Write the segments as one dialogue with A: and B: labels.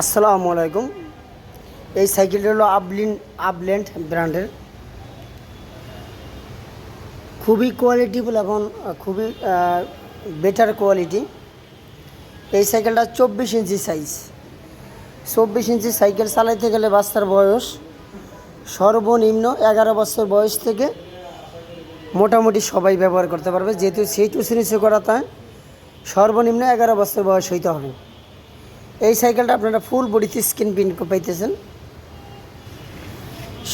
A: আসসালামু আলাইকুম। এই সাইকেলটা হলো আবলিন আপল্যান্ড ব্র্যান্ডের। খুবই কোয়ালিটিফুল এবং খুবই বেটার কোয়ালিটি এই সাইকেলটা চব্বিশ ইঞ্চি সাইজ চব্বিশ ইঞ্চি সাইকেল চালাইতে গেলে বাচ্চার বয়স সর্বনিম্ন এগারো বছর বয়স থেকে মোটামুটি সবাই ব্যবহার করতে পারবে। যেহেতু সেই টু সিরিজে করা তাই সর্বনিম্ন এগারো বছর বয়স হইতে হবে। এই সাইকেলটা আপনারা ফুল বডিতে স্ক্রিন প্রিন্ট পাইতেছেন।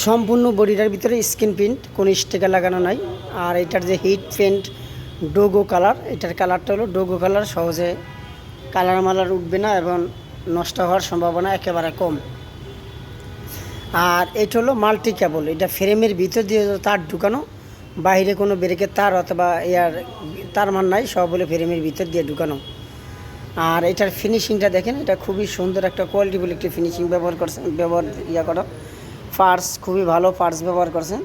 A: সম্পূর্ণ বডিটার ভিতরে স্ক্রিন প্রিন্ট কোনো স্টিকার লাগানো নাই। আর এটার যে হিট পেন্ট ডোগো কালার এটার কালারটা হলো ডোগো কালার সহজে কালার মালার উঠবে না এবং নষ্ট হওয়ার সম্ভাবনা একেবারে কম। আর এটা হলো মাল্টি কেবল এটা ফ্রেমের ভিতর দিয়ে তার ঢুকানো, বাইরে কোনো ব্রেকের তার অথবা এয়ার তার মান নাই, সব বলে ফ্রেমের ভিতর দিয়ে ঢুকানো। আর এটার ফিনিশিংটা দেখেন, এটা খুবই সুন্দর একটা কোয়ালিটিফুল একটি ফিনিশিং ব্যবহার করছেন, ব্যবহার ইয়া করা। পার্টস খুবই ভালো পার্টস ব্যবহার করছেন।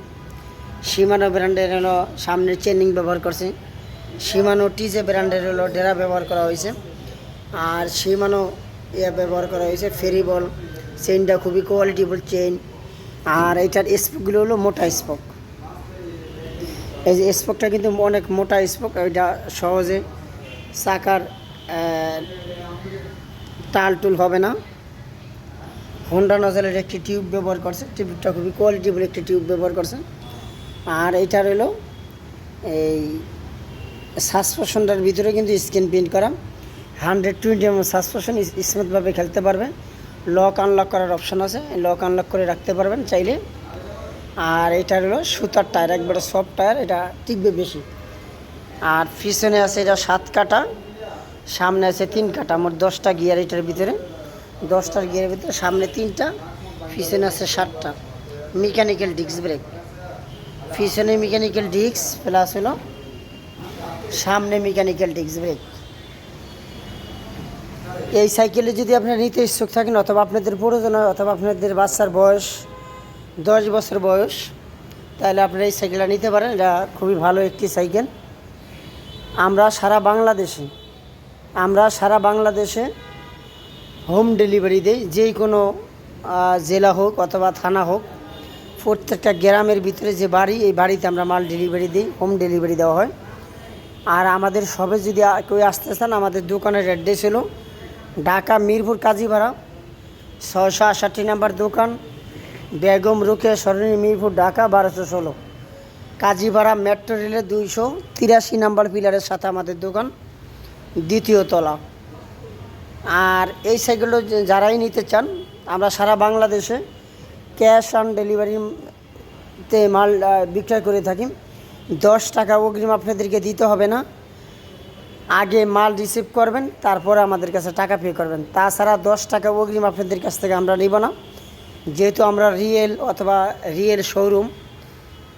A: সীমানো ব্র্যান্ডের হলো সামনের চেনিং ব্যবহার করছে। সীমানো টিজে ব্র্যান্ডের হলো ডেরা ব্যবহার করা হয়েছে। আর সীমানো ইয়া ব্যবহার করা হয়েছে ফেরিবল চেইনটা খুবই কোয়ালিটিফুল চেইন আর এটার স্পোকগুলো হলো মোটা স্পোক এই যে স্পোকটা কিন্তু অনেক মোটা স্পোক এটা সহজে চাকার আহ, টাল টুল হবে না। হোন্ডা নজলের একটি টিউব ব্যবহার করছে। টিউবটা খুবই কোয়ালিটিফুল একটি টিউব ব্যবহার করছে। আর এইটা রইল এই সাসপেনশনটার ভিতরে কিন্তু স্ক্রিন প্রিন্ট করা। হান্ড্রেড টোয়েন্টি এম সাসপেনশন স্মুথভাবে খেলতে পারবেন লক আনলক করার অপশন আছে। লক আনলক করে রাখতে পারবেন চাইলে। আর এটা হলো সুতার টায়ার একবারে সফট টায়ার এটা টিকবে বেশি। আর পিছনে আছে এটা সাত কাটা। সামনে আছে তিন কাটা, মোট দশটা গিয়ার এটার ভিতরে। দশটার গিয়ারের ভিতরে সামনে তিনটা, পিছনে আছে সাতটা। মেকানিক্যাল ডিস্ক ব্রেক পিছনে মেকানিক্যাল ডিস্ক প্লাস হলো সামনে মেকানিক্যাল ডিস্ক ব্রেক এই সাইকেলে যদি আপনারা নিতে ইচ্ছুক থাকেন, অথবা আপনাদের প্রয়োজন হয়, অথবা আপনাদের বাচ্চার বয়স, দশ বছর বয়স, তাহলে আপনারা এই সাইকেলটা নিতে পারেন। এটা খুবই ভালো একটি সাইকেল আমরা সারা বাংলাদেশে আমরা সারা বাংলাদেশে হোম ডেলিভারি দেই, যেই কোনো জেলা হোক অথবা থানা হোক, প্রত্যেকটা গ্রামের ভিতরে যে বাড়ি, এই বাড়িতে আমরা মাল ডেলিভারি দিই, হোম ডেলিভারি দেওয়া হয়। আর আমাদের সবে যদি কেউ আসতে চান, আমাদের দোকানের অ্যাড্রেস হলো ঢাকা মিরপুর কাজীপাড়া, ছয়শো আষাটটি নাম্বার দোকান, বেগম রুকে সরণি, মিরপুর, ঢাকা, বারোশো ষোলো। কাজীপাড়া মেট্রো রেলের দুইশো তিরাশি নাম্বার পিলারের সাথে আমাদের দোকান। দ্বিতীয় তলা। আর এই সাইকেলটা যারাই নিতে চান, আমরা সারা বাংলাদেশে ক্যাশ অন ডেলিভারিতে মাল বিক্রয় করে থাকি। দশ টাকা অগ্রিম আপনাদেরকে দিতে হবে না। আগে মাল রিসিভ করবেন, তারপরে আমাদের কাছে টাকা পে করবেন। তাছাড়া দশ টাকা অগ্রিম আপনাদের কাছ থেকে আমরা নিব না। যেহেতু আমরা রিয়েল অথবা রিয়েল শোরুম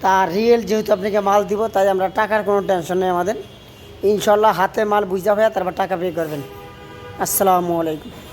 A: তা রিয়েল যেহেতু আপনাকে মাল দিব, তাই আমরা টাকার কোনো টেনশন নেই আমাদের। ইনশাল্লাহ হাতে মাল বুঝা হয়ে তারপর টাকা পে করবেন। আসসালামু আলাইকুম।